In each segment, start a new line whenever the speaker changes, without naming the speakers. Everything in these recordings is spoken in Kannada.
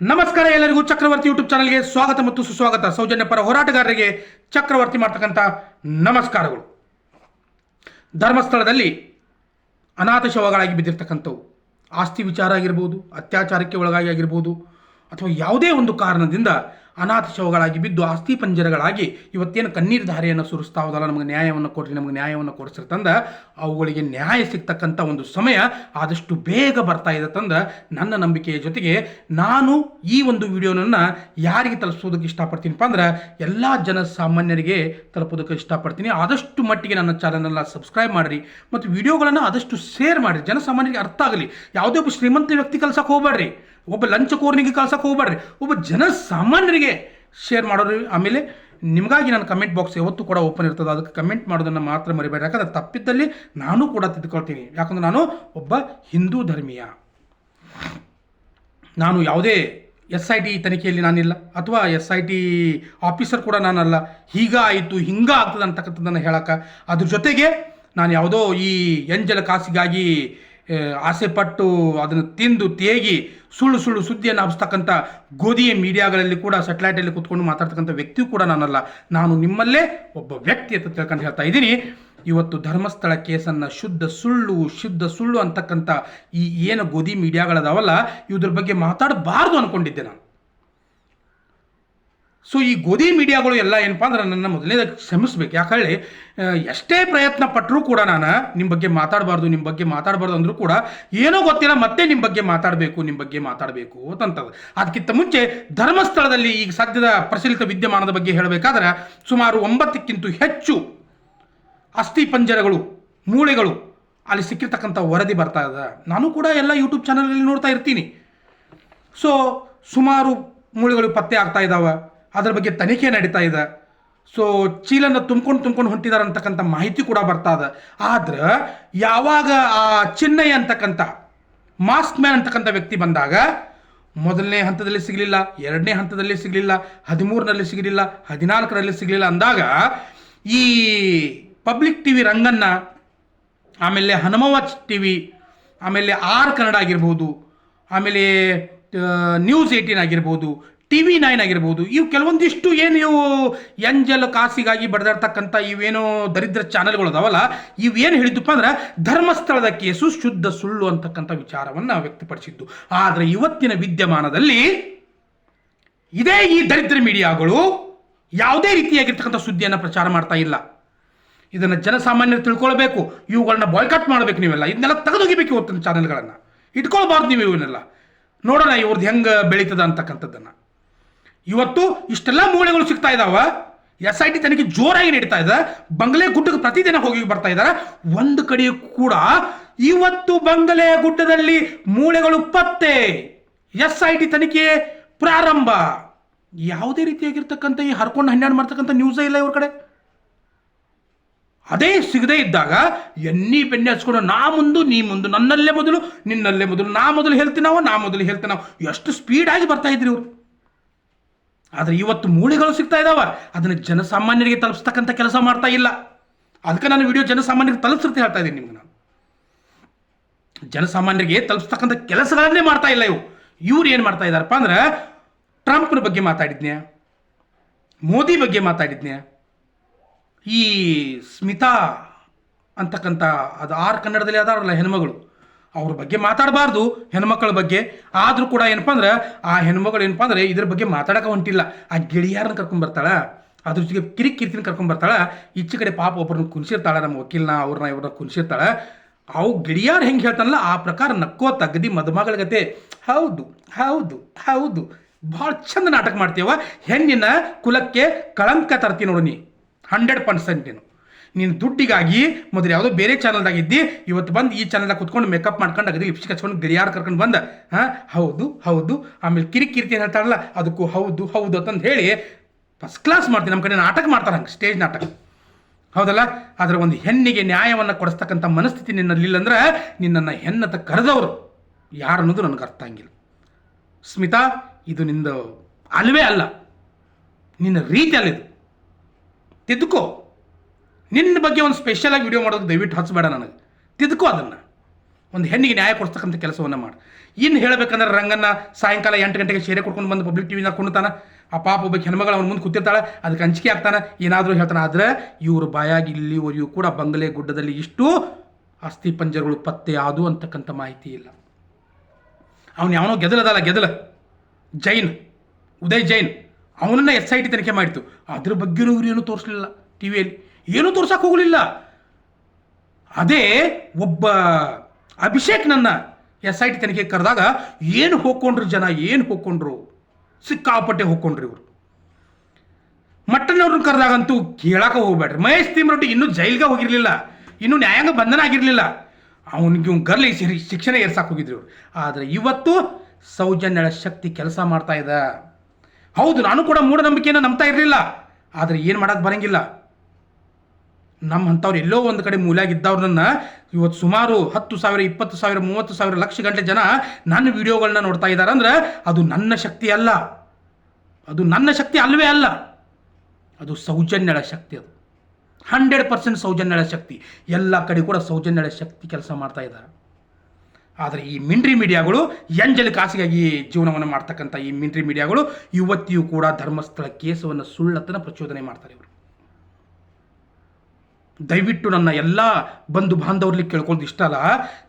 ನಮಸ್ಕಾರ ಎಲ್ಲರಿಗೂ ಚಕ್ರವರ್ತಿ ಯೂಟ್ಯೂಬ್ ಚಾನಲ್ಗೆ ಸ್ವಾಗತ ಮತ್ತು ಸುಸ್ವಾಗತ. ಸೌಜನ್ಯ ಪರ ಹೋರಾಟಗಾರರಿಗೆ ಚಕ್ರವರ್ತಿ ಮಾಡ್ತಕ್ಕಂಥ ನಮಸ್ಕಾರಗಳು. ಧರ್ಮಸ್ಥಳದಲ್ಲಿ ಅನಾಥ ಶವಗಳಾಗಿ ಬಿದ್ದಿರ್ತಕ್ಕಂಥವು. ಆಸ್ತಿ ವಿಚಾರ ಆಗಿರ್ಬೋದು, ಅತ್ಯಾಚಾರಕ್ಕೆ ಒಳಗಾಗಿ ಆಗಿರ್ಬೋದು, ಅಥವಾ ಯಾವುದೇ ಒಂದು ಕಾರಣದಿಂದ ಅನಾಥ ಶವಗಳಾಗಿ ಬಿದ್ದು ಆಸ್ತಿ ಪಂಜರಗಳಾಗಿ ಇವತ್ತೇನು ಕಣ್ಣೀರು ಧಾರೆಯನ್ನು ಸುರಿಸ್ತಾ ಹೋದಲ್ಲ, ನಮಗೆ ನ್ಯಾಯವನ್ನು ಕೊಡ್ರಿ, ನಮಗೆ ನ್ಯಾಯವನ್ನು ಕೊಡಿಸ್ರಿ ತಂದ, ಅವುಗಳಿಗೆ ನ್ಯಾಯ ಸಿಗ್ತಕ್ಕಂಥ ಒಂದು ಸಮಯ ಆದಷ್ಟು ಬೇಗ ಬರ್ತಾ ಇದೆ ತಂದ. ನನ್ನ ನಂಬಿಕೆಯ ಜೊತೆಗೆ ನಾನು ಈ ಒಂದು ವಿಡಿಯೋನನ್ನು ಯಾರಿಗೆ ತಲುಪಿಸೋದಕ್ಕೆ ಇಷ್ಟಪಡ್ತೀನಿಪ್ಪ ಅಂದ್ರೆ, ಎಲ್ಲ ಜನಸಾಮಾನ್ಯರಿಗೆ ತಲುಪೋದಕ್ಕೆ ಇಷ್ಟಪಡ್ತೀನಿ. ಆದಷ್ಟು ಮಟ್ಟಿಗೆ ನನ್ನ ಚಾನಲನ್ನು ಸಬ್ಸ್ಕ್ರೈಬ್ ಮಾಡಿರಿ ಮತ್ತು ವಿಡಿಯೋಗಳನ್ನು ಆದಷ್ಟು ಶೇರ್ ಮಾಡಿರಿ. ಜನಸಾಮಾನ್ಯರಿಗೆ ಅರ್ಥ ಆಗಲಿ. ಯಾವುದೇ ಒಬ್ಬ ಶ್ರೀಮಂತ ವ್ಯಕ್ತಿ ಕಲ್ಸಕ್ಕೆ ಹೋಗ್ಬೇಡ್ರಿ. ಒಬ್ಬ ಲಂಚಕೋರನಿಗೆ ಕಳ್ಸೋಕೆ ಹೋಗ್ಬೇಡ್ರಿ ಒಬ್ಬ ಜನಸಾಮಾನ್ಯರಿಗೆ ಶೇರ್ ಮಾಡೋರು ಆಮೇಲೆ ನಿಮಗಾಗಿ ನನ್ನ ಕಮೆಂಟ್ ಬಾಕ್ಸ್ ಯಾವತ್ತೂ ಕೂಡ ಓಪನ್ ಇರ್ತದೆ. ಅದಕ್ಕೆ ಕಮೆಂಟ್ ಮಾಡೋದನ್ನು ಮಾತ್ರ ಮರಿಬೇಡಿ ಯಾಕಂದ್ರೆ ತಪ್ಪಿದ್ದಲ್ಲಿ ನಾನು ಕೂಡ ತಿದ್ದುಕೊಳ್ತೀನಿ ಯಾಕಂದ್ರೆ ನಾನು ಒಬ್ಬ ಹಿಂದೂ ಧರ್ಮೀಯ. ನಾನು ಯಾವುದೇ ಎಸ್ ಐ ಟಿ ತನಿಖೆಯಲ್ಲಿ ನಾನಿಲ್ಲ. ಅಥವಾ ಎಸ್ ಐ ಟಿ ಆಫೀಸರ್ ಕೂಡ ನಾನಲ್ಲ. ಹೀಗ ಆಯಿತು ಹಿಂಗ ಆಗ್ತದೆ ಅಂತಕ್ಕಂಥದ್ದನ್ನು ಹೇಳಕ್ಕೆ ಅದ್ರ ಜೊತೆಗೆ ನಾನು ಯಾವುದೋ ಈ ಎಂಜಲ ಕಾಸಿಗಾಗಿ ಆ, ಆಸೆ ಪಟ್ಟು ಅದನ್ನು ತಿಂದು ತೇಗಿ ಸುಳ್ಳು ಸುಳ್ಳು ಸುದ್ದಿಯನ್ನು ಹಬ್ಸ್ತಕ್ಕಂಥ ಗೋಧಿಯ ಮೀಡಿಯಾಗಳಲ್ಲಿ ಕೂಡ ಸೆಟ್ಲೈಟಲ್ಲಿ ಕೂತ್ಕೊಂಡು ಮಾತಾಡ್ತಕ್ಕಂಥ ವ್ಯಕ್ತಿಯೂ ಕೂಡ ನಾನಲ್ಲ. ನಾನು ನಿಮ್ಮಲ್ಲೇ ಒಬ್ಬ ವ್ಯಕ್ತಿ ಅಂತ ತಿಳ್ಕೊಂಡು ಹೇಳ್ತಾ ಇದ್ದೀನಿ. ಇವತ್ತು ಧರ್ಮಸ್ಥಳ ಕೇಸನ್ನು ಶುದ್ಧ ಸುಳ್ಳು ಶುದ್ಧ ಸುಳ್ಳು ಅಂತಕ್ಕಂಥ ಈ ಏನು ಗೋಧಿ ಮೀಡಿಯಾಗಳದಾವಲ್ಲ ಇದ್ರ ಬಗ್ಗೆ ಮಾತಾಡಬಾರ್ದು ಅಂದ್ಕೊಂಡಿದ್ದೆ ನಾನು. ಸೊ ಈ ಗೋಧಿ ಮೀಡಿಯಾಗಳು ಎಲ್ಲ ಏನಪ್ಪ ಅಂದ್ರೆ ನನ್ನ ಮೊದಲನೇದಾಗಿ ಕ್ಷಮಿಸ್ಬೇಕು. ಯಾಕೆ ಹೇಳಿ ಎಷ್ಟೇ ಪ್ರಯತ್ನ ಪಟ್ಟರೂ ಕೂಡ ನಾನು ನಿಮ್ಮ ಬಗ್ಗೆ ಮಾತಾಡಬಾರ್ದು ನಿಮ್ಮ ಬಗ್ಗೆ ಮಾತಾಡಬಾರ್ದು ಅಂದರೂ ಕೂಡ ಏನೋ ಗೊತ್ತಿಲ್ಲ, ಮತ್ತೆ ನಿಮ್ಮ ಬಗ್ಗೆ ಮಾತಾಡಬೇಕು ನಿಮ್ಮ ಬಗ್ಗೆ ಮಾತಾಡಬೇಕು ಅಂತಂಥದ್ದು ಅದಕ್ಕಿಂತ ಮುಂಚೆ ಧರ್ಮಸ್ಥಳದಲ್ಲಿ ಈಗ ಸದ್ಯದ ಪ್ರಚಲಿತ ವಿದ್ಯಮಾನದ ಬಗ್ಗೆ ಹೇಳಬೇಕಾದ್ರೆ, ಸುಮಾರು ಒಂಬತ್ತಕ್ಕಿಂತ ಹೆಚ್ಚು ಅಸ್ಥಿ ಪಂಜರಗಳು, ಮೂಳೆಗಳು ಅಲ್ಲಿ ಸಿಕ್ಕಿರ್ತಕ್ಕಂಥ ವರದಿ ಬರ್ತಾ ಇದೆ. ನಾನು ಕೂಡ ಎಲ್ಲ ಯೂಟ್ಯೂಬ್ ಚಾನಲ್ಗಳಲ್ಲಿ ನೋಡ್ತಾ ಇರ್ತೀನಿ. ಸೊ ಸುಮಾರು ಮೂಳೆಗಳು ಪತ್ತೆ ಆಗ್ತಾ ಇದ್ದಾವೆ ಅದರ ಬಗ್ಗೆ ತನಿಖೆ ನಡೀತಾ ಇದೆ. ಸೊ ಚೀಲನ್ನು ತುಂಬ್ಕೊಂಡು ತುಂಬ್ಕೊಂಡು ಹೊಂಟಿದ್ದಾರೆ ಅಂತಕ್ಕಂಥ ಮಾಹಿತಿ ಕೂಡ ಬರ್ತಾ ಇದೆ. ಆದ್ರೆ, ಯಾವಾಗ ಆ ಚಿನ್ನಯ್ಯ ಅಂತಕ್ಕಂಥ ಮಾಸ್ಕ್ ಮ್ಯಾನ್ ಅಂತಕ್ಕಂಥ ವ್ಯಕ್ತಿ ಬಂದಾಗ, ಮೊದಲನೇ ಹಂತದಲ್ಲಿ ಸಿಗಲಿಲ್ಲ, ಎರಡನೇ ಹಂತದಲ್ಲಿ ಸಿಗಲಿಲ್ಲ, ಹದಿಮೂರರಲ್ಲಿ ಸಿಗಲಿಲ್ಲ, ಹದಿನಾಲ್ಕರಲ್ಲಿ ಸಿಗಲಿಲ್ಲ ಅಂದಾಗ, ಈ ಪಬ್ಲಿಕ್ ಟಿ ವಿ ರಂಗನ್ನ, ಆಮೇಲೆ ಹನುಮವ ಟಿ ವಿ ಆಮೇಲೆ ಆರ್ ಕನ್ನಡ ಆಗಿರ್ಬೋದು, ಆಮೇಲೆ ನ್ಯೂಸ್ ಏಯ್ಟೀನ್ ಆಗಿರ್ಬೋದು ಟಿ ವಿ ನೈನ್ ಆಗಿರ್ಬೋದು, ಇವು ಕೆಲವೊಂದಿಷ್ಟು ಏನು ಇವು ಎಂಜಲ್ ಕಾಸಿಗಾಗಿ ಬಡ್ದಾಡ್ತಕ್ಕಂಥ ಇವೇನೋ ದರಿದ್ರ ಚಾನೆಲ್ಗಳು ಅದಾವಲ್ಲ ಇವೇನು ಹೇಳಿದ್ದಪ್ಪ ಅಂದ್ರೆ ಧರ್ಮಸ್ಥಳದ ಕೇಸು ಶುದ್ಧ ಸುಳ್ಳು ಅಂತಕ್ಕಂಥ ವಿಚಾರವನ್ನು ವ್ಯಕ್ತಪಡಿಸಿದ್ದು. ಆದರೆ ಇವತ್ತಿನ ವಿದ್ಯಮಾನದಲ್ಲಿ ಇದೇ ಈ ದರಿದ್ರ ಮೀಡಿಯಾಗಳು ಯಾವುದೇ ರೀತಿಯಾಗಿರ್ತಕ್ಕಂಥ ಸುದ್ದಿಯನ್ನು ಪ್ರಚಾರ ಮಾಡ್ತಾ ಇಲ್ಲ. ಇದನ್ನು ಜನಸಾಮಾನ್ಯರು ತಿಳ್ಕೊಳ್ಬೇಕು ಇವುಗಳನ್ನ ಬಾಯ್ಕಾಟ್ ಮಾಡಬೇಕು ನೀವೆಲ್ಲ. ಇದನ್ನೆಲ್ಲ ತೆಗೆದೊಗಿಬೇಕು ಇವತ್ತಿನ ಚಾನೆಲ್ಗಳನ್ನು ಇಟ್ಕೊಳ್ಬಾರ್ದು ನೀವು ಇವನ್ನೆಲ್ಲ. ನೋಡೋಣ ಇವ್ರದ್ದು ಹೆಂಗೆ ಬೆಳೀತದ ಅಂತಕ್ಕಂಥದ್ದನ್ನು. ಇವತ್ತು ಇಷ್ಟೆಲ್ಲ ಮೂಳೆಗಳು ಸಿಗ್ತಾ ಇದಾವ. ಎಸ್ ಐ ಟಿ ತನಿಖೆ ಜೋರಾಗಿ ನಡೀತಾ ಇದೆ. ಬಂಗಲೆ ಗುಡ್ಡಕ್ಕೆ ಪ್ರತಿದಿನ ಹೋಗಿ ಬರ್ತಾ ಇದ್ದಾರೆ ಒಂದು ಕಡೆ ಕೂಡ ಇವತ್ತು ಬಂಗಲೆ ಗುಡ್ಡದಲ್ಲಿ ಮೂಳೆಗಳು ಪತ್ತೆ. ಎಸ್ ಐ ಟಿ ತನಿಖೆ ಪ್ರಾರಂಭ. ಯಾವುದೇ ರೀತಿಯಾಗಿರ್ತಕ್ಕಂಥ ಈ ಹರ್ಕೊಂಡು ಹನ್ನೆರಡು ಮಾಡ್ತಕ್ಕಂಥ ನ್ಯೂಸೇ ಇಲ್ಲ ಇವ್ರ ಕಡೆ. ಅದೇ ಸಿಗದೇ ಇದ್ದಾಗ ಎನ್ನಿ ಬೆನ್ನೆ ಹಚ್ಕೊಂಡು ನಾ ಮುಂದು, ನೀ ಮುಂದು, ನನ್ನಲ್ಲೇ ಮೊದಲು, ನಿನ್ನಲ್ಲೇ ಮೊದಲು, ನಾ ಮೊದಲು ಹೇಳ್ತೀನವ ನಾ ಮೊದಲು ಹೇಳ್ತೀನವ ಎಷ್ಟು ಸ್ಪೀಡಾಗಿ ಬರ್ತಾ ಇದ್ರಿ ಇವರು. ಆದರೆ ಇವತ್ತು ಮೂಳೆಗಳು ಸಿಗ್ತಾ ಇದ್ದಾವೆ ಅದನ್ನು ಜನಸಾಮಾನ್ಯರಿಗೆ ತಲುಪಿಸ್ತಕ್ಕಂಥ ಕೆಲಸ ಮಾಡ್ತಾ ಇಲ್ಲ. ಅದಕ್ಕೆ ನಾನು ವಿಡಿಯೋ ಜನಸಾಮಾನ್ಯರಿಗೆ ತಲುಪಿಸ್ತೀನಿ ಹೇಳ್ತಾ ಇದ್ದೀನಿ ನಿಮ್ಗೆ ನಾನು. ಜನಸಾಮಾನ್ಯರಿಗೆ ತಲುಪಿಸ್ತಕ್ಕಂಥ ಕೆಲಸಗಳನ್ನೇ ಮಾಡ್ತಾ ಇಲ್ಲ ಇವು. ಇವ್ರು ಏನು ಮಾಡ್ತಾ ಇದ್ದಾರಪ್ಪ ಅಂದ್ರೆ ಟ್ರಂಪ್ನ ಬಗ್ಗೆ ಮಾತಾಡಿದ್ನೆ ಮೋದಿ ಬಗ್ಗೆ ಮಾತಾಡಿದ್ನೆ ಈ ಸ್ಮಿತಾ ಅಂತಕ್ಕಂಥ, ಅದು ಆರ್ ಕನ್ನಡದಲ್ಲಿ ಅದಾರಲ್ಲ ಹೆಣ್ಮಗಳು. ಅವ್ರ ಬಗ್ಗೆ ಮಾತಾಡಬಾರ್ದು ಹೆಣ್ಮಕ್ಳ ಬಗ್ಗೆ. ಆದರೂ ಕೂಡ ಏನಪ್ಪ ಅಂದ್ರೆ, ಆ ಹೆಣ್ಮಗಳು ಏನಪ್ಪ ಅಂದ್ರೆ ಇದ್ರ ಬಗ್ಗೆ ಮಾತಾಡಕ ಹೊಂಟಿಲ್ಲ. ಆ ಗೆಳೆಯಾರನ್ನ ಕರ್ಕೊಂಡ್ ಬರ್ತಾಳ, ಅದ್ರ ಜೊತೆಗೆ ಕಿರಿ ಕಿರ್ತಿನ ಕರ್ಕೊಂಡ್ ಬರ್ತಾಳ, ಈಚೆ ಕಡೆ ಪಾಪ ಒಬ್ಬರನ್ನ ಕುಣಿಸಿರ್ತಾಳ ನಮ್ಮ ವಕೀಲನ, ಅವ್ರನ್ನ ಇವ್ರನ್ನ ಕುಣಿಸಿರ್ತಾಳ ಅವು ಗಿಳಿಯಾರು ಹೆಂಗೆ ಹೇಳ್ತಾನಲ್ಲ, ಆ ಪ್ರಕಾರ ನಕ್ಕೋ ತಗದಿ ಮದುಮಗಳ ಗತೆ. ಹೌದು ಹೌದು ಹೌದು. ಭಾಳ ಚಂದ ನಾಟಕ ಮಾಡ್ತೀವ ಹೆಣ್ಣಿನ ಕುಲಕ್ಕೆ ಕಳಂಕ ತರ್ತೀನಿ ನೋಡು ನೀ. ಹಂಡ್ರೆಡ್ ಪರ್ಸೆಂಟ್ ನೀನು. ನೀನು ದುಡ್ಡಿಗಾಗಿ ಮೊದಲು ಯಾವುದೋ ಬೇರೆ ಚಾನಲ್ದಾಗ ಇದ್ದಿ, ಇವತ್ತು ಬಂದು ಈ ಚಾನಲ್ದಾಗ ಕುತ್ಕೊಂಡು ಮೇಕಪ್ ಮಾಡ್ಕೊಂಡು ಅಗದಿ ಲಿಪ್ಸ್ಟಿಕ್ ಹಚ್ಕೊಂಡು ಗೆಳೆಯಾರು ಕರ್ಕೊಂಡು ಬಂದ. ಹಾಂ? ಹೌದು ಹೌದು. ಆಮೇಲೆ ಕಿರಿ ಕಿರಿತಿ ಏನ್ ಹೇಳ್ತಾರಲ್ಲ, ಅದಕ್ಕೂ ಹೌದು ಹೌದು ಅಂತಂದು ಹೇಳಿ ಫಸ್ಟ್ ಕ್ಲಾಸ್ ಮಾಡ್ತೀನಿ. ನಮ್ಮ ಕಡೆ ನಾಟಕ ಮಾಡ್ತಾರೆ ಹಂಗೆ ಸ್ಟೇಜ್ ನಾಟಕ. ಹೌದಲ್ಲ? ಅದರ ಒಂದು ಹೆಣ್ಣಿಗೆ ನ್ಯಾಯವನ್ನು ಕೊಡಿಸ್ತಕ್ಕಂಥ ಮನಸ್ಥಿತಿ ನಿನ್ನಲ್ಲಿಲ್ಲ ಅಂದ್ರೆ ನಿನ್ನನ್ನು ಹೆಣ್ಣತ ಕರೆದವರು ಯಾರು ಅನ್ನೋದು ನನಗೆ ಅರ್ಥ ಆಗಿಲ್ಲ. ಸ್ಮಿತಾ, ಇದು ನಿಂದು ಅಲ್ವೇ ಅಲ್ಲ. ನಿನ್ನ ರೀತಿ ಅಲ್ಲಿದು. ತಿದ್ದುಕೋ. ನಿನ್ನ ಬಗ್ಗೆ ಒಂದು ಸ್ಪೆಷಲಾಗಿ ವಿಡಿಯೋ ಮಾಡೋದು ದಯವಿಟ್ಟು ಹಚ್ಚಬೇಡ ನನಗೆ. ತಿದ್ಕೊ ಅದನ್ನು. ಒಂದು ಹೆಣ್ಣಿಗೆ ನ್ಯಾಯ ಕೊಡ್ತಕ್ಕಂಥ ಕೆಲಸವನ್ನು ಮಾಡಿ. ಇನ್ನು ಹೇಳಬೇಕಂದ್ರೆ ರಂಗನ್ನ ಸಾಯಂಕಾಲ ಎಂಟು ಗಂಟೆಗೆ ಸೇರೆ ಕೊಡ್ಕೊಂಡು ಬಂದು ಪಬ್ಲಿಕ್ ಟಿವಿನ ಕುಣ್ತಾನೆ ಆ ಪಾಪ ಒಬ್ಬ ಹೆಣ್ಮಗಳು ಅವ್ನ ಮುಂದೆ ಕೂತಿರ್ತಾಳೆ, ಅದಕ್ಕೆ ಅಂಜಿಕೆ ಆಗ್ತಾನೆ. ಏನಾದರೂ ಹೇಳ್ತಾನೆ, ಆದರೆ ಇವರು ಬಾಯಾಗಿ ಇಲ್ಲಿವರೆಗೂ ಕೂಡ ಬಂಗಲೆ ಗುಡ್ಡದಲ್ಲಿ ಇಷ್ಟು ಅಸ್ಥಿ ಪಂಜರಗಳು ಪತ್ತೆ ಆದು ಅಂತಕ್ಕಂಥ ಮಾಹಿತಿ ಇಲ್ಲ. ಅವನು ಯಾವನೋ ಗೆದಲದಲ್ಲ ಗೆದಲ. ಜೈನ್. ಉದಯ್ ಜೈನ್. ಅವನನ್ನ ಎಸ್ ಐ ಟಿ ತನಿಖೆ ಮಾಡಿತು ಅದ್ರ ಬಗ್ಗೆನೂ ಇವರೇನು ತೋರಿಸ್ಲಿಲ್ಲ ಟಿ ವಿಯಲ್ಲಿ ಏನೂ ತೋರ್ಸಕ್ಕೆ ಹೋಗಲಿಲ್ಲ. ಅದೇ ಒಬ್ಬ ಅಭಿಷೇಕ್ ನನ್ನ ಎಸ್ ಐ ಟಿ ತನಿಖೆ ಕರೆದಾಗ, ಏನು ಹೋಗ್ಕೊಂಡ್ರು ಜನ? ಏನು ಹೋಗ್ಕೊಂಡ್ರು? ಸಿಕ್ಕಾಪಟ್ಟೆ ಹೋಗ್ಕೊಂಡ್ರು ಇವರು. ಮಟ್ಟನವ್ರನ್ನ ಕರೆದಾಗಂತೂ ಕೇಳಾಕ ಹೋಗ್ಬೇಡ್ರಿ. ಮಹೇಶ್ ತಿಮ್ರೊಟ್ಟಿ ಇನ್ನೂ ಜೈಲ್ಗೆ ಹೋಗಿರಲಿಲ್ಲ. ಇನ್ನೂ ನ್ಯಾಯಾಂಗ ಬಂಧನ ಆಗಿರಲಿಲ್ಲ ಅವನಿಗೆ ಇವ್ನು ಗರ್ಲಿ ಸಿರಿ ಶಿಕ್ಷಣ ಏರ್ಸಕ್ಕೆ ಹೋಗಿದ್ರು ಇವರು. ಆದರೆ ಇವತ್ತು ಸೌಜನ್ಯಳ ಶಕ್ತಿ ಕೆಲಸ ಮಾಡ್ತಾ ಇದ್ದ ಹೌದು, ನಾನು ಕೂಡ ಮೂಢನಂಬಿಕೆಯನ್ನು ನಂಬ್ತಾ ಇರಲಿಲ್ಲ. ಆದರೆ ಏನು ಮಾಡೋಕ್ಕೆ ಬರಂಗಿಲ್ಲ. ನಮ್ಮ ಅಂಥವ್ರು ಎಲ್ಲೋ ಒಂದು ಕಡೆ ಮೂಲೆಯಾಗಿದ್ದವ್ರನ್ನ ಇವತ್ತು ಸುಮಾರು ಹತ್ತು ಸಾವಿರ, ಇಪ್ಪತ್ತು ಸಾವಿರ, ಮೂವತ್ತು ಸಾವಿರ, ಲಕ್ಷ ಗಂಟೆ ಜನ ನನ್ನ ವಿಡಿಯೋಗಳನ್ನ ನೋಡ್ತಾ ಇದ್ದಾರೆ ಅಂದ್ರೆ ಅದು ನನ್ನ ಶಕ್ತಿ ಅಲ್ಲ. ಅದು ನನ್ನ ಶಕ್ತಿ ಅಲ್ವೇ ಅಲ್ಲ. ಅದು ಸೌಜನ್ಯಳ ಶಕ್ತಿ ಅದು. ಹಂಡ್ರೆಡ್ ಪರ್ಸೆಂಟ್ ಸೌಜನ್ಯಳ ಶಕ್ತಿ. ಎಲ್ಲ ಕಡೆ ಕೂಡ ಸೌಜನ್ಯಳ ಶಕ್ತಿ ಕೆಲಸ ಮಾಡ್ತಾ ಇದ್ದಾರೆ ಆದರೆ ಈ ಮಿಂಡ್ರಿ ಮೀಡಿಯಾಗಳು ಎಂಜಲ್ ಕಾಸಿಗಾಗಿ ಜೀವನವನ್ನು ಮಾಡ್ತಕ್ಕಂಥ ಈ ಮಿಂಡ್ರಿ ಮೀಡಿಯಾಗಳು ಇವತ್ತಿಯೂ ಕೂಡ ಧರ್ಮಸ್ಥಳ ಕೇಸವನ್ನು ಸುಳ್ಳತನ ಪ್ರಚೋದನೆ ಮಾಡ್ತಾರೆ ಇವರು. ದಯವಿಟ್ಟು ನನ್ನ ಎಲ್ಲ ಬಂಧು ಬಾಂಧವ್ರಲ್ಲಿ ಕೇಳ್ಕೊಳ್ಳೋದು ಇಷ್ಟ ಅಲ್ಲ.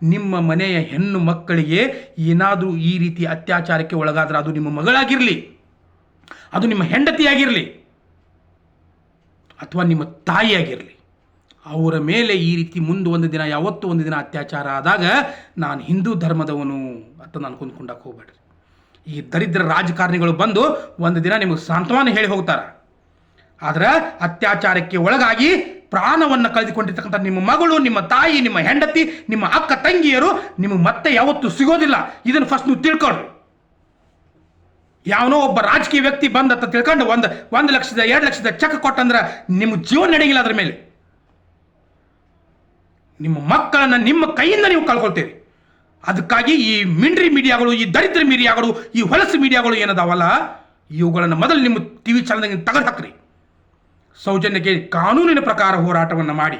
ನಿಮ್ಮ ಮನೆಯ ಹೆಣ್ಣು ಮಕ್ಕಳಿಗೆ ಏನಾದರೂ ಈ ರೀತಿ ಅತ್ಯಾಚಾರಕ್ಕೆ ಒಳಗಾದ್ರೆ ಅದು ನಿಮ್ಮ ಮಗಳಾಗಿರಲಿ, ಅದು ನಿಮ್ಮ ಹೆಂಡತಿಯಾಗಿರಲಿ, ಅಥವಾ ನಿಮ್ಮ ತಾಯಿಯಾಗಿರಲಿ. ಅವರ ಮೇಲೆ ಈ ರೀತಿ ಮುಂದೆ ಒಂದು ದಿನ, ಯಾವತ್ತೂ ಒಂದು ದಿನ ಅತ್ಯಾಚಾರ ಆದಾಗ ನಾನು ಹಿಂದೂ ಧರ್ಮದವನು ಅಂತ ನಾನು ಕುಂದ್ಕೊಂಡಕ್ಕೆ ಹೋಗ್ಬೇಡ್ರಿ. ಈ ದರಿದ್ರ ರಾಜಕಾರಣಿಗಳು ಬಂದು ಒಂದು ದಿನ ನಿಮಗೆ ಸಾಂತ್ವನ ಹೇಳಿ ಹೋಗ್ತಾರೆ. ಆದ್ರೆ ಅತ್ಯಾಚಾರಕ್ಕೆ ಒಳಗಾಗಿ ಪ್ರಾಣವನ್ನು ಕಳೆದುಕೊಂಡಿರ್ತಕ್ಕಂಥ ನಿಮ್ಮ ಮಗಳು, ನಿಮ್ಮ ತಾಯಿ, ನಿಮ್ಮ ಹೆಂಡತಿ, ನಿಮ್ಮ ಅಕ್ಕ ತಂಗಿಯರು ನಿಮಗೆ ಮತ್ತೆ ಯಾವತ್ತೂ ಸಿಗೋದಿಲ್ಲ. ಇದನ್ನು ಫಸ್ಟ್ ನೀವು ತಿಳ್ಕೊಳ್ರಿ. ಯಾವನೋ ಒಬ್ಬ ರಾಜಕೀಯ ವ್ಯಕ್ತಿ ಬಂದ ಅಂತ ತಿಳ್ಕೊಂಡು ಒಂದು ಒಂದು ಲಕ್ಷದ, ಎರಡು ಲಕ್ಷದ ಚೆಕ್ ಕೊಟ್ಟಂದ್ರೆ ನಿಮ್ಮ ಜೀವನ ನಡೆಯಂಗಿಲ್ಲ ಅದ್ರ ಮೇಲೆ. ನಿಮ್ಮ ಮಕ್ಕಳನ್ನು ನಿಮ್ಮ ಕೈಯಿಂದ ನೀವು ಕಳ್ಕೊಳ್ತೀರಿ. ಅದಕ್ಕಾಗಿ ಈ ಮಿಂಡ್ರಿ ಮೀಡಿಯಾಗಳು, ಈ ದರಿದ್ರ ಮೀಡಿಯಾಗಳು, ಈ ಹೊಲಸು ಮೀಡಿಯಾಗಳು ಏನದಾವಲ್ಲ, ಇವುಗಳನ್ನು ಮೊದಲು ನಿಮ್ಮ ಟಿ ವಿ ಚಾನಲ್ದಾಗ ತೆಗೆದು ಹಾಕ್ರಿ. ಸೌಜನ್ಯಕ್ಕೆ ಕಾನೂನಿನ ಪ್ರಕಾರ ಹೋರಾಟವನ್ನು ಮಾಡಿ,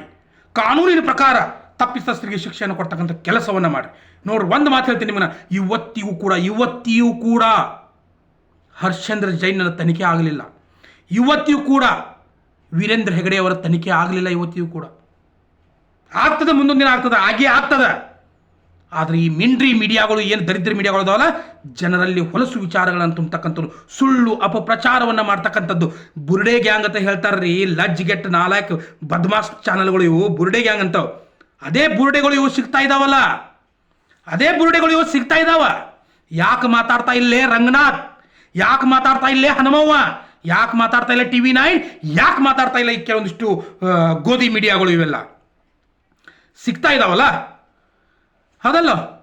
ಕಾನೂನಿನ ಪ್ರಕಾರ ತಪ್ಪಿತಸ್ಥರಿಗೆ ಶಿಕ್ಷೆಯನ್ನು ಕೊಡ್ತಕ್ಕಂಥ ಕೆಲಸವನ್ನು ಮಾಡಿ. ನೋಡ್ರಿ, ಒಂದು ಮಾತು ಹೇಳ್ತೀನಿ ನಿಮ್ಮನ್ನ ಇವತ್ತಿಗೂ ಕೂಡ, ಇವತ್ತಿಯೂ ಕೂಡ ಹರ್ಷೇಂದ್ರ ಜೈನನ ತನಿಖೆ ಆಗಲಿಲ್ಲ. ಇವತ್ತಿಯೂ ಕೂಡ ವೀರೇಂದ್ರ ಹೆಗಡೆಯವರ ತನಿಖೆ ಆಗಲಿಲ್ಲ, ಇವತ್ತಿಯೂ ಕೂಡ. ಆಗ್ತದೆ, ಮುಂದೊಂದು ದಿನ ಆಗ್ತದೆ, ಹಾಗೆ ಆಗ್ತದೆ. ಆದರೆ ಈ ಮಿಂಡ್ರಿ ಮೀಡಿಯಾಗಳು ಏನು ದರಿದ್ರ ಮೀಡಿಯಾಗಳು ಅದಾವಲ್ಲ? ಜನರಲ್ಲಿ ಹೊಲಸು ವಿಚಾರಗಳನ್ನು ತುಂಬತಕ್ಕಂಥದ್ದು ಸುಳ್ಳು ಅಪಪ್ರಚಾರವನ್ನು ಮಾಡ್ತಕ್ಕಂಥದ್ದು. ಬುರ್ಡೆ ಗ್ಯಾಂಗ್ ಅಂತ ಹೇಳ್ತಾರ್ರಿ ಲಜ್ ಗೆಟ್ ನಾಲ್ಕು ಬದ್ಮಾಸ್ ಚಾನಲ್ಗಳು ಇವು, ಬುರ್ಡೆ ಗ್ಯಾಂಗ್ ಅಂತವು ಅದೇ ಬುರ್ಡೆಗಳು ಇವು ಸಿಗ್ತಾ ಇದಾವಲ್ಲ? ಅದೇ ಬುರುಡೆಗಳು ಇವು ಸಿಗ್ತಾ ಇದಾವ? ಯಾಕೆ ಮಾತಾಡ್ತಾ ಇಲ್ಲೇ ರಂಗನಾಥ್? ಯಾಕೆ ಮಾತಾಡ್ತಾ ಇಲ್ಲೇ ಹನುಮವ್ವ? ಯಾಕೆ ಮಾತಾಡ್ತಾ ಇಲ್ಲ ಟಿ ವಿ ನೈನ್? ಯಾಕೆ ಮಾತಾಡ್ತಾ ಇಲ್ಲ ಈ ಕೆಲವೊಂದಿಷ್ಟು ಗೋಧಿ ಮೀಡಿಯಾಗಳು ಇವೆಲ್ಲ? ಸಿಗ್ತಾ ಇದಾವಲ್ಲ? ಹೌದಲ್ಲ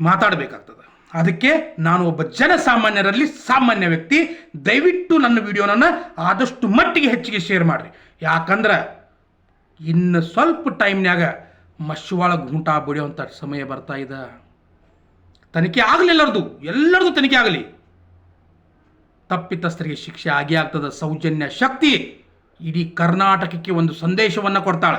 ಮಾತಾಡಬೇಕಾಗ್ತದೆ. ಅದಕ್ಕೆ ನಾನು ಒಬ್ಬ ಜನಸಾಮಾನ್ಯರಲ್ಲಿ ಸಾಮಾನ್ಯ ವ್ಯಕ್ತಿ. ದಯವಿಟ್ಟು ನನ್ನ ವಿಡಿಯೋನನ್ನು ಆದಷ್ಟು ಮಟ್ಟಿಗೆ ಹೆಚ್ಚಿಗೆ ಶೇರ್ ಮಾಡಿರಿ. ಯಾಕಂದ್ರೆ ಇನ್ನು ಸ್ವಲ್ಪ ಟೈಮ್ನ್ಯಾಗ ಮಶುವಾಳ ಗುಂಟಾ ಬಡಿಯೋಂಥ ಸಮಯ ಬರ್ತಾ ಇದೆ. ತನಿಖೆ ಆಗಲಿ ಎಲ್ಲರದು. ಎಲ್ಲರದು ತನಿಖೆ ಆಗಲಿ. ತಪ್ಪಿತಸ್ಥರಿಗೆ ಶಿಕ್ಷೆ ಆಗಿ ಆಗ್ತದ. ಸೌಜನ್ಯ ಶಕ್ತಿ. ಇಡೀ ಕರ್ನಾಟಕಕ್ಕೆ ಒಂದು ಸಂದೇಶವನ್ನು ಕೊಡ್ತಾಳೆ.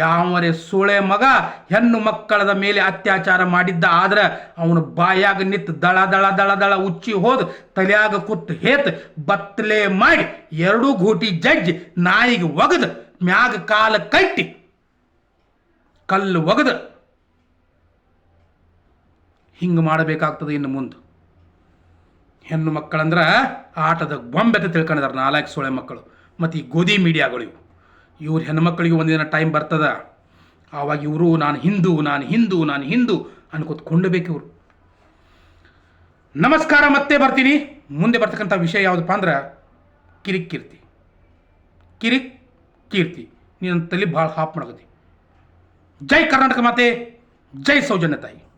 ಯಾವರೆ ಸೋಳೆ ಮಗ ಹೆಣ್ಣು ಮಕ್ಕಳದ ಮೇಲೆ ಅತ್ಯಾಚಾರ ಮಾಡಿದ್ದ ಆದ್ರೆ ಅವನು ಬಾಯಾಗ ನಿತ್ ದಳ ದಳ ದಳ ದಳ ಉಚ್ಚಿ ಹೋದ, ತಲೆಯಾಗ ಕುತ್ತು ಹೇತ್ ಬತ್ತಲೆ ಮಾಡಿ ಎರಡೂ ಘೂಟಿ ಜಡ್ಜ್ ನಾಯಿಗೆ ಒಗದು, ಮ್ಯಾಗ ಕಾಲ ಕಟ್ಟಿ ಕಲ್ಲು ಒಗದು. ಹಿಂಗೆ ಮಾಡಬೇಕಾಗ್ತದೆ ಇನ್ನು ಮುಂದೆ. ಹೆಣ್ಣು ಮಕ್ಕಳಂದ್ರೆ ಆಟದ ಗೊಂಬೆ ಅಂತ ತಿಳ್ಕೊಂಡಿದ್ದಾರೆ ನಾಲ್ಕು ಸೋಳೆ ಮಕ್ಕಳು. ಮತ್ತು ಈ ಗೋಧಿ ಮೀಡಿಯಾಗಳು ಇವು. ಇವ್ರ ಹೆಣ್ಮಕ್ಳಿಗೆ ಒಂದಿನ ಟೈಮ್ ಬರ್ತದ. ಆವಾಗ ಇವರು, ನಾನು ಹಿಂದೂ ನಾನು ಹಿಂದೂ ನಾನು ಹಿಂದೂ ಅನ್ಕೋತ್ಕೊಂಡಬೇಕು ಇವರು. ನಮಸ್ಕಾರ, ಮತ್ತೆ ಬರ್ತೀನಿ. ಮುಂದೆ ಬರ್ತಕ್ಕಂಥ ವಿಷಯ ಯಾವುದಪ್ಪ ಅಂದ್ರೆ, ಕಿರಿಕ್ ಕೀರ್ತಿ. ಕಿರಿಕ್ ಕೀರ್ತಿ. ನೀನು ತಲೆ ಭಾಳ ಹಾಪ್ ಮಾಡ್ಕೋತಿ ಜೈ ಕರ್ನಾಟಕ ಮಾತೆ, ಜೈ ಸೌಜನ್ಯ ತಾಯಿ.